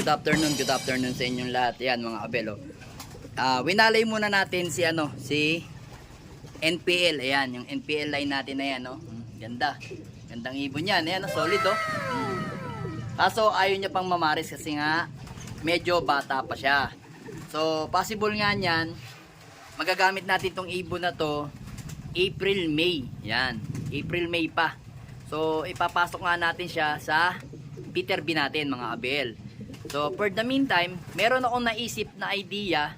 Good afternoon, good afternoon sa inyong lahat. Yan mga abelo. Ah, winalay muna natin si ano, si NPL. Ayan, yung NPL line natin na yan, no. Ganda. Gandang ibon yan. Ayan, solid, oh. Kaso ayaw niya pang mamaris kasi nga medyo bata pa siya. So, possible nga niyan, magagamit natin tong ibon na to April, May. Yan. April, May pa. So, ipapasok nga natin siya sa Peter B natin, mga abel. So, for the meantime, meron akong naisip na idea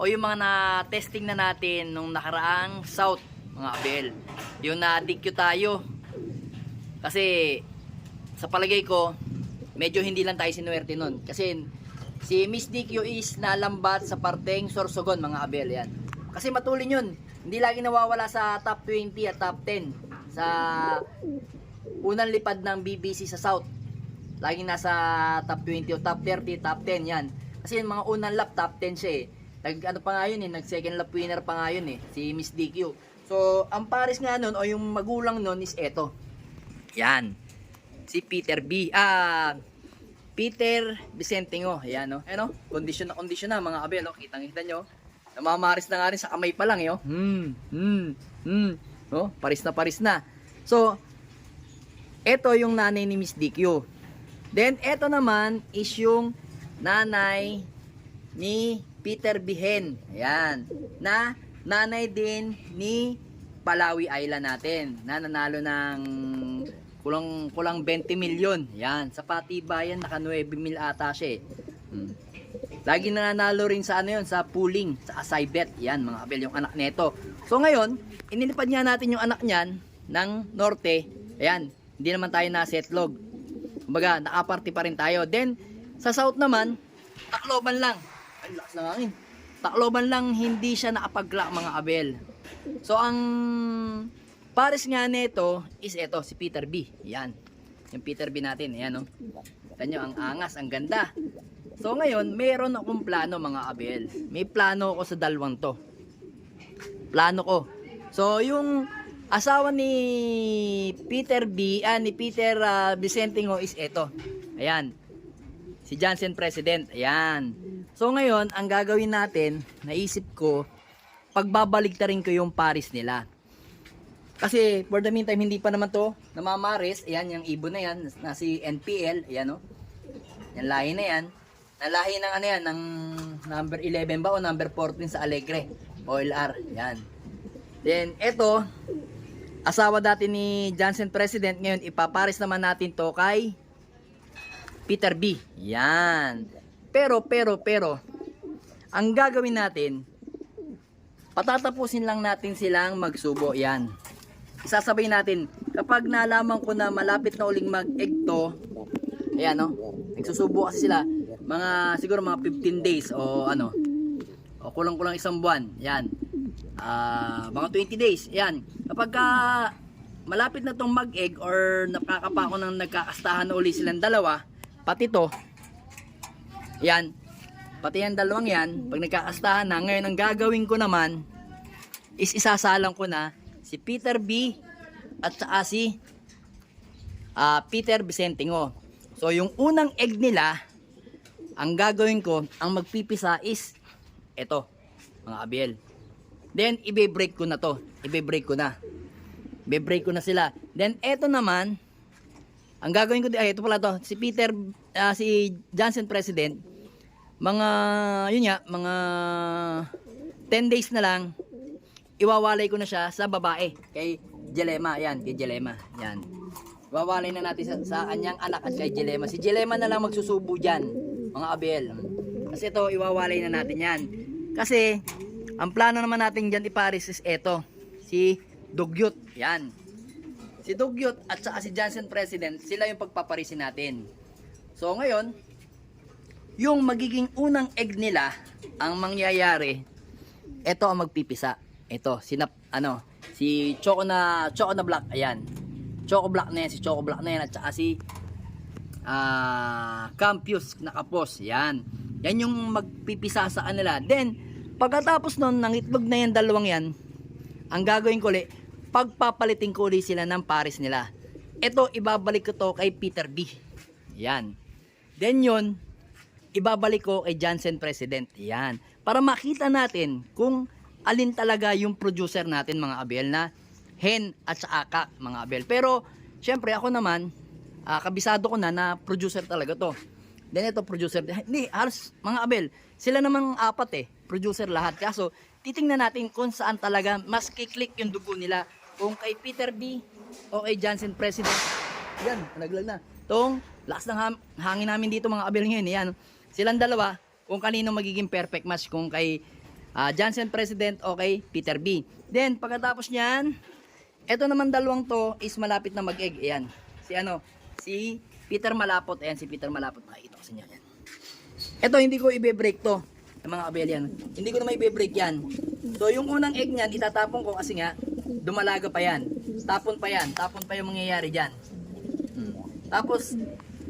o yung mga na-testing na natin nung nakaraang South, mga abel. Yung na-DQ tayo. Kasi, sa palagay ko, medyo hindi lang tayo sinuwerte nun. Kasi, si Miss DQ is nalambat sa parteng Sorsogon, mga abel. Yan. Kasi matulin yun. Hindi lagi nawawala sa top 20 at top 10 sa unang lipad ng BBC sa South. Laging nasa top 20 o top 30, top 10 yan. Kasi yung mga unang lap, top 10 siya eh. Nag, ano pa nga yun eh, nag second lap winner pa nga yun eh, si Miss DQ. So, ang pares nga nun, o yung magulang nun is eto. Yan. Si Peter B. Ah, Peter Vicentingo. Ayan, no? Ano? Condition na condition na, mga abel, no? Kitang-kita nyo. Namamaris na nga rin sa kamay pa lang, yo. Hmm, hmm, hmm. No? Paris na paris na. So, eto yung nanay ni Miss DQ. Then, eto naman is yung nanay ni Peter Bihen. Ayan. Na nanay din ni Palawi Island natin. Na nanalo ng kulang, kulang 20 milyon. Yan. Sa patibayan, naka 9 mil ata siya eh. Hmm. Lagi nananalo rin sa ano yun, sa pooling, sa Asybet. Yan, mga kabel, yung anak nito. So ngayon, inilipad niya natin yung anak niyan ng norte. Ayan, hindi naman tayo na setlog. Kumbaga, nakaparty pa rin tayo. Then, sa south naman, Tacloban lang. Ay, lakas ng hangin. Tacloban lang, hindi siya nakapagla mga abel. So, ang pares nga nito is ito, si Peter B. Yan. Yung Peter B natin. Ayan, no? Kita nyo, ang angas, ang ganda. So, ngayon, meron akong plano mga abel. May plano ako sa dalawang to. Plano ko. So, yung asawa ni Peter B, ah, ni Peter uh, Vicentingo is ito. Ayan. Si Johnson President. Ayan. So ngayon, ang gagawin natin, naisip ko, pagbabalik ta rin ko yung Paris nila. Kasi for the meantime, hindi pa naman to namamaris. Ayan, yung ibon na yan, na si NPL. Ayan o. Yan lahi na yan. Nalahi ng ano yan, ng number 11 ba o number 14 sa Alegre. OLR. Yan. Then, eto, asawa dati ni Johnson President. Ngayon, ipaparis naman natin to kay Peter B. Yan. Pero, pero, pero, ang gagawin natin, patatapusin lang natin silang magsubo. Yan. Isasabay natin, kapag nalaman ko na malapit na uling mag-egg to, ayan no, nagsusubo kasi sila, mga, siguro mga 15 days o ano, o kulang-kulang isang buwan, yan. Ah, mga 20 days, yan. Kapag ka, malapit na tong mag-egg or nakakapa ko ng nagkakastahan na uli silang dalawa, pati to, yan, pati yan dalawang yan, pag nagkakastahan na, ngayon ang gagawin ko naman, is isasalang ko na si Peter B at saka si ah, Peter Vicentingo. So yung unang egg nila, ang gagawin ko, ang magpipisa is ito, mga abel. Then ibe-break ko na to. Ibe-break ko na. Ibe-break ko na sila. Then eto naman, ang gagawin ko, ay ito pala to, si Peter, ah, si Johnson President, mga, yun nga, mga 10 days na lang, iwawalay ko na siya sa babae, kay Jelema, yan, kay Jelema, yan. Iwawalay na natin sa, sa kanyang anak at kay Jelema. Si Jelema na lang magsusubo dyan, mga abel. Kasi ito, iwawalay na natin yan. Kasi, ang plano naman natin dyan iparis is eto, si Dugyot, yan. Si Dugyot at saka si Johnson President, sila yung pagpaparisin natin. So ngayon, yung magiging unang egg nila, ang mangyayari, ito ang magpipisa. Ito, sinap, ano, si Choco na, Choco na Black, ayan. Choco Black na yan, si Choco Black na yan, at saka si ah Campus na kapos, yan. Yan yung magpipisa sa kanila. Then, pagkatapos nun, ng itlog na yan, dalawang yan, ang gagawin ko ulit, pagpapalitin ko ulit sila ng pares nila. Ito, ibabalik ko to kay Peter B. Yan. Then yun, ibabalik ko kay Jansen President. Yan. Para makita natin kung alin talaga yung producer natin mga Abel na hen at saka kak mga Abel. Pero syempre ako naman ah, kabisado ko na na producer talaga to. Then ito producer. Hindi, halos mga Abel. Sila namang apat eh. Producer lahat. Kaso titingnan natin kung saan talaga mas kiklik yung dugo nila. Kung kay Peter B o kay Jansen President. Yan, naglag na. Tong lakas ng hangin namin dito mga Abel ngayon. Yan. Silang dalawa kung kanino magiging perfect match kung kay ah, Jansen President o kay Peter B. Then pagkatapos niyan, ito naman dalawang to is malapit na mag-egg. Ayan. Si ano? Si Peter Malapot. Ayan, si Peter Malapot. Makikita ko sa inyo. Ayan. Ito, hindi ko ibe-break to. Ng mga abel yan. Hindi ko na may ibe-break yan. So, yung unang egg niyan, itatapon ko kasi nga, dumalaga pa yan. Tapon pa yan. Tapon pa yung mangyayari dyan. Hmm. Tapos,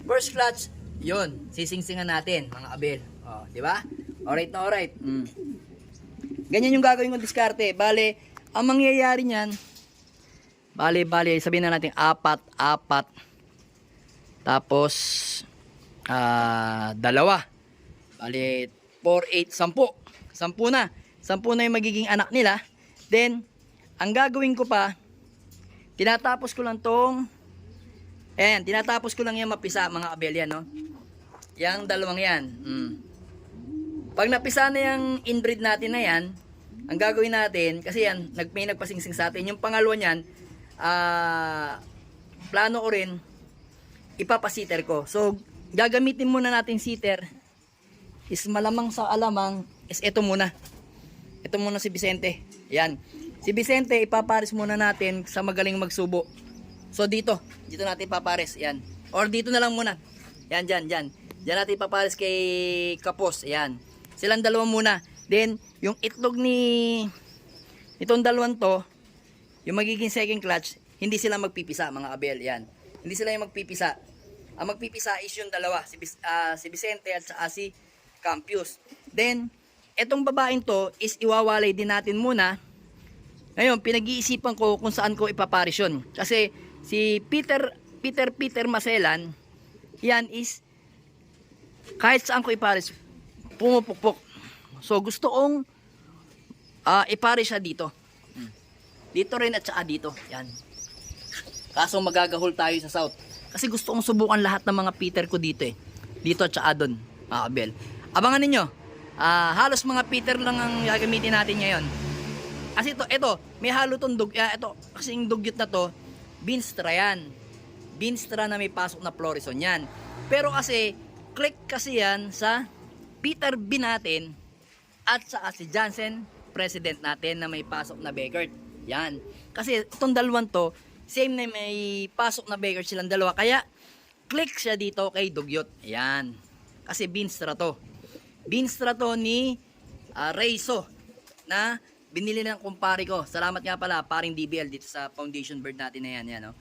first clutch, yun. Sisingsingan natin, mga abel. O, di ba? Alright na alright. Hmm. Ganyan yung gagawin kong diskarte. Bale, ang mangyayari niyan, bale, bale, sabihin na natin, apat, apat, tapos, ah, dalawa. Bale, 4, 8, 10. 10 na. 10 na yung magiging anak nila. Then, ang gagawin ko pa, tinatapos ko lang tong, ayan, tinatapos ko lang yung mapisa, mga abel yan, no? Yang dalawang yan. Mm. Pag napisa na yung inbreed natin na yan, ang gagawin natin, kasi yan, nag, may nagpasingsing sa atin, yung pangalawa niyan, ah, plano ko rin, ipapasiter ko. So, gagamitin muna natin sitter, is malamang sa alamang, is ito muna. Ito muna si Vicente. Yan. Si Vicente, ipapares muna natin sa magaling magsubo. So, dito. Dito natin ipapares. Yan. Or dito na lang muna. Yan, dyan, dyan. Dyan natin ipapares kay Kapos. Yan. Silang dalawa muna. Then, yung itlog ni itong dalawang to, yung magiging second clutch, hindi sila magpipisa, mga abel. Yan. Hindi sila yung magpipisa. Ang magpipisa is yung dalawa, si, ah, si Vicente at saka si Campius. Then, etong babaeng to is iwawalay din natin muna. Ngayon, pinag-iisipan ko kung saan ko ipaparis yun. Kasi si Peter Peter Peter Maselan, yan is kahit saan ko iparis, pumupukpok. So gusto kong ah, iparis siya dito. Dito rin at saka dito. Yan. Kaso magagahol tayo sa south. Kasi gusto kong subukan lahat ng mga Peter ko dito eh. Dito at saka doon, mga kabel. Abangan ninyo. Ah, halos mga Peter lang ang gagamitin natin ngayon. Kasi ito, ito, may halo tong dug, ah, ito, kasi yung dugyot na to, Binstra yan. Binstra na may pasok na Florison yan. Pero kasi, click kasi yan sa Peter B natin at sa si Johnson, president natin na may pasok na Begert. Yan. Kasi itong dalawang to, same na may pasok na Begert silang dalawa. Kaya, click siya dito kay Dugyot. Yan. Kasi Binstra to. Binstra to ni ah, Reyso na binili ng kumpare ko. Salamat nga pala, paring DBL dito sa foundation bird natin na yan. yan no?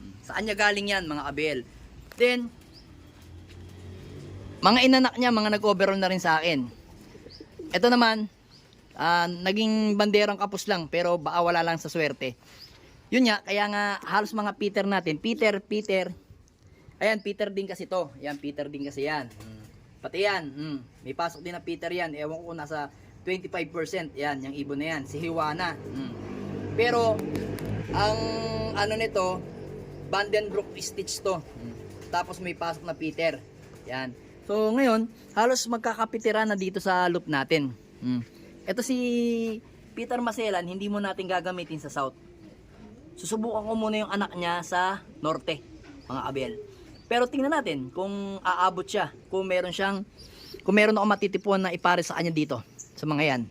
Hmm. Saan niya galing yan, mga abel? Then, mga inanak niya, mga nag-overall na rin sa akin. Ito naman, ah, naging banderang kapos lang, pero baka lang sa swerte. Yun nga, kaya nga halos mga Peter natin, Peter, Peter, ayan, Peter din kasi to. Ayan, Peter din kasi yan. Hmm. Pati yan, hmm. may pasok din na Peter yan. Ewan ko kung nasa 25%. Yan, yung ibon na yan. Si Hiwana. Hmm. Pero, ang ano nito, Vandenbroek stitch to. Hmm. Tapos may pasok na Peter. Yan. So, ngayon, halos magkakapitira na dito sa loop natin. Hmm. Ito si Peter Maselan, hindi mo natin gagamitin sa south. Susubukan ko muna yung anak niya sa norte, mga abel. Pero tingnan natin kung aabot siya, kung meron siyang kung meron ako matitipuan na ipares sa kanya dito sa mga yan.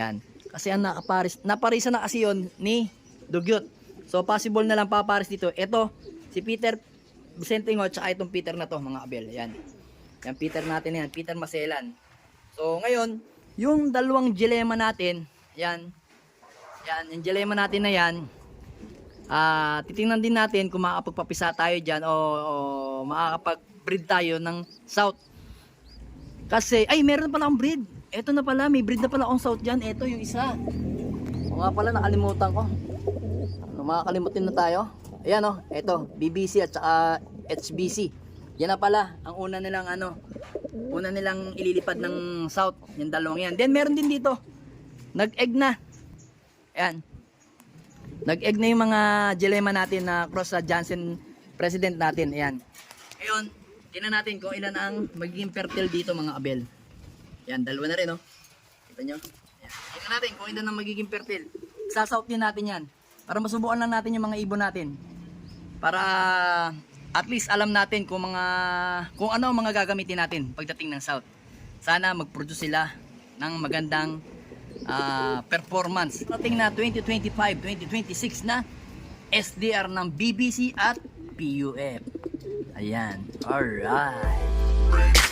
Yan. Kasi ang nakaparis, naparisa na kasi yon ni Dugyot. So possible na lang papares dito. Ito, si Peter Vicente Ngo, tsaka itong Peter na to, mga abel. Yan. Yan, Peter natin yan. Peter Maselan. So ngayon, yung dalawang dilema natin, yan. Yan, yung dilema natin na yan, Ah, titingnan din natin kung makakapagpapisa tayo diyan o, o makakapag-breed tayo ng south. Kasi ay meron pala akong breed. Ito na pala, may breed na pala akong south diyan. Ito yung isa. O nga pala nakalimutan ko. Ano makakalimutin na tayo? Ayan oh, ito, BBC at saka HBC. Yan na pala ang una nilang ano, una nilang ililipad ng south, yung dalawang yan. Then meron din dito, nag-egg na. Ayan. Nag-egg na yung mga dilemma natin na cross sa Johnson president natin. Ayan. Ngayon, tingnan natin kung ilan ang magiging fertile dito mga abel. Yan, dalawa na rin, oh. Kita nyo? Tingnan natin kung ilan ang magiging fertile. Sasout din natin yan. Para masubukan lang natin yung mga ibon natin. Para at least alam natin kung mga kung ano ang mga gagamitin natin pagdating ng south. Sana mag-produce sila ng magandang ah, performance. Dating na 2025, 2026 na SDR ng BBC at PUF. Ayan. Alright.